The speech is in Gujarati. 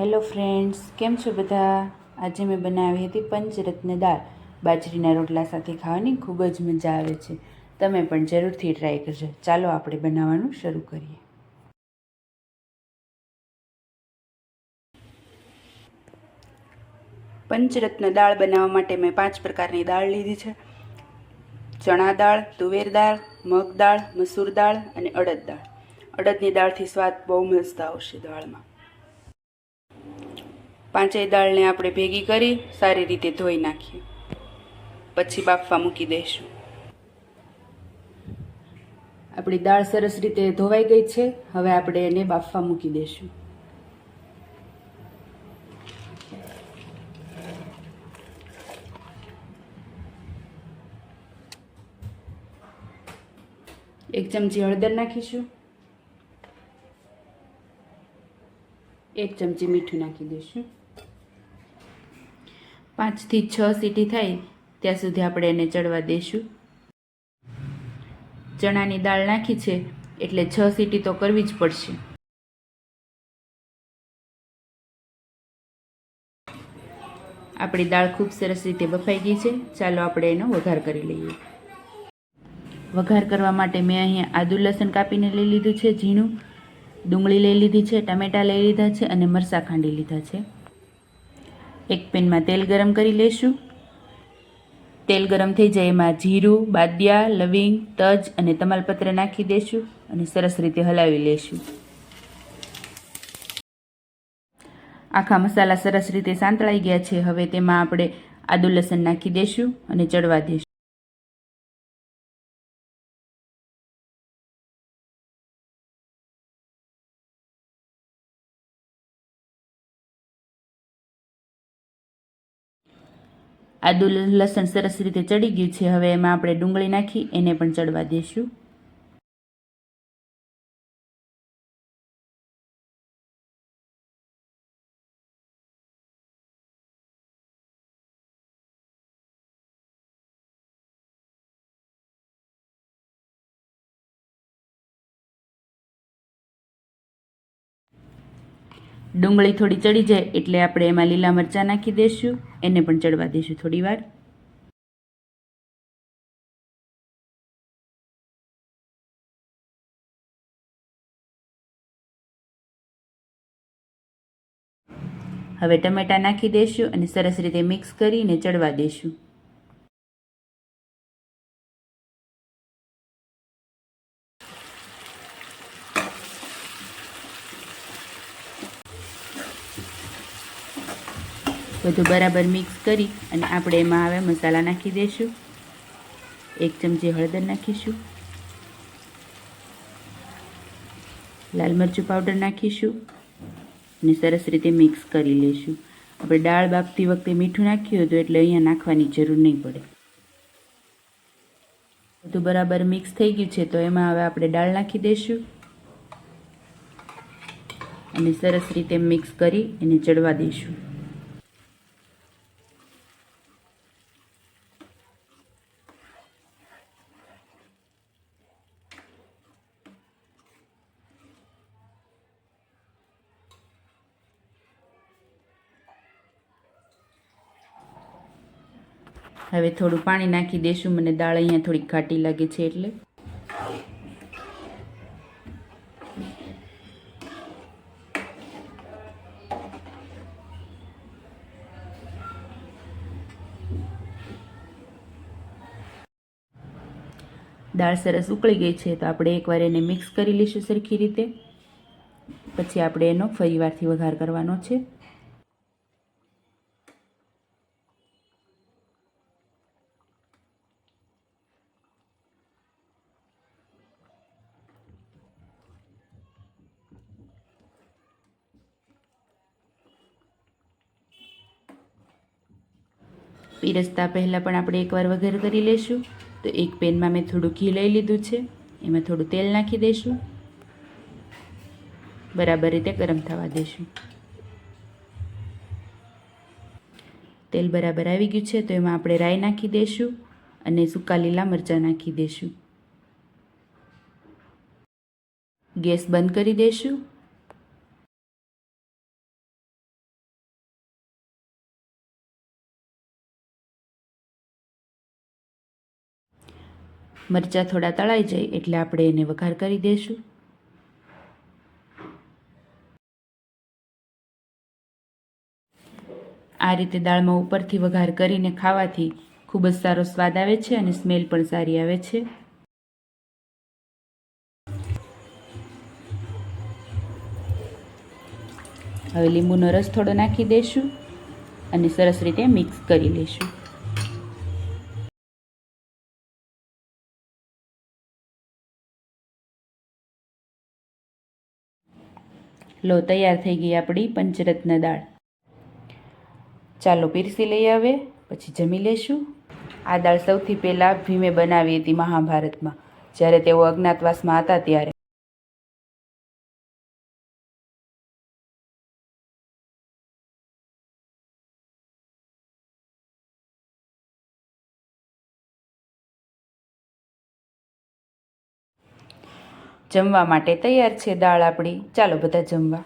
હેલો ફ્રેન્ડ્સ, કેમ છો બધા? આજે મેં બનાવી હતી પંચરત્ન દાળ. બાજરીના રોટલા સાથે ખાવાની ખૂબ જ મજા આવે છે. તમે પણ જરૂરથી ટ્રાય કરજો. ચાલો આપણે બનાવવાનું શરૂ કરીએ. પંચરત્ન દાળ બનાવવા માટે મેં પાંચ પ્રકારની દાળ લીધી છે. ચણા દાળ, તુવેર દાળ, મગ દાળ, મસૂર દાળ અને અડદ દાળ. અડદની દાળથી સ્વાદ બહુ મસ્ત આવશે દાળમાં. પાંચેય દાળને આપણે ભેગી કરી સારી રીતે ધોઈ નાખીએ. પછી બાફવા મૂકી દઈશું. આપણી દાળ સરસ રીતે ધોવાઈ ગઈ છે. હવે આપણે એને બાફવા મૂકી દઈશું. એક ચમચી હળદર નાખીશું. એક ચમચી મીઠું નાખી દઈશું. પાંચથી છ સીટી થાય ત્યાં સુધી આપણે એને ચડવા દઈશું ચણાની દાળ નાખી છે, એટલે છ સીટી તો કરવી જ પડશે. આપણી દાળ ખૂબ સરસ રીતે બફાઈ ગઈ છે, ચાલો આપણે એનો વઘાર કરી લઈએ. વઘાર કરવા માટે મેં અહીંયા આદુ લસણ કાપીને લઈ લીધું છે, ઝીણું. ડુંગળી લઈ લીધી છે, ટામેટાં લઈ લીધા છે અને મરચાં ખાંડી લીધા છે. એક પેનમાં તેલ ગરમ કરી લઈશું તેલ ગરમ થઈ જાય એમાં જીરું, બાદિયા, લવિંગ, તજ અને તમાલપત્ર નાખી દઈશું અને સરસ રીતે હલાવી લઈશું આખા મસાલા સરસ રીતે સાંતળાઈ ગયા છે. હવે તેમાં આપણે આદુ લસણ નાખી દઈશું અને ચડવા દઈશું આદુ લસણ સરસ રીતે ચડી ગયું છે. હવે એમાં આપણે ડુંગળી નાખી, એને પણ ચડવા દઈશું ડુંગળી થોડી ચડી જાય એટલે આપણે એમાં લીલા મરચાં નાખી દઈશું એને પણ ચડવા દઈશું થોડી વાર. હવે ટમેટાં નાખી દઈશું અને સરસ રીતે મિક્સ કરીને ચડવા દઈશું બધું બરાબર મિક્સ કરી અને આપણે એમાં હવે મસાલા નાખી દઈશું એક ચમચી હળદર નાખીશું. લાલ મરચું પાવડર નાખીશું અને સરસ રીતે મિક્સ કરી લઈશું. આપણે દાળ બાફતી વખતે મીઠું નાખ્યું હતું એટલે અહીંયા નાખવાની જરૂર નહીં પડે. બધું બરાબર મિક્સ થઈ ગયું છે તો એમાં હવે આપણે દાળ નાખી દઈશું અને સરસ રીતે મિક્સ કરી એને ચડવા દઈશું હવે થોડું પાણી નાખી દઈશું મને દાળ અહીંયા થોડીક ઘાટી લાગે છે એટલે. દાળ સરસ ઉકળી ગઈ છે, તો આપણે એકવાર એને મિક્સ કરી લઈશું સરખી રીતે. પછી આપણે એનો ફરીવારથી વઘાર કરવાનો છે. પીરસતા પહેલાં પણ આપણે એકવાર વઘાર કરી લઈશું તો એક પેનમાં મેં થોડું ઘી લઈ લીધું છે. એમાં થોડું તેલ નાખી દઈશું બરાબર રીતે ગરમ થવા દઈશું તેલ બરાબર આવી ગયું છે, તો એમાં આપણે રાઈ નાખી દઈશું અને સૂકા લીલા મરચાં નાખી દઈશું ગેસ બંધ કરી દઈશું મરચાં થોડા તળાઈ જાય એટલે આપણે એને વઘાર કરી દઈશું આ રીતે દાળમાં ઉપરથી વઘાર કરીને ખાવાથી ખૂબ જ સારો સ્વાદ આવે છે અને સ્મેલ પણ સારી આવે છે. હવે લીંબુનો રસ થોડો નાખી દઈશું અને સરસ રીતે મિક્સ કરી લઈશું લો, તૈયાર થઈ ગઈ આપણી પંચરત્ન દાળ. ચાલો પીરસી લઈ આવે પછી જમી લઈશું આ દાળ સૌથી પહેલાં ભીમે બનાવી હતી મહાભારતમાં, જ્યારે તેઓ અજ્ઞાતવાસમાં હતા ત્યારે. જમવા માટે તૈયાર છે દાળ આપણી. ચાલો બધા જમવા.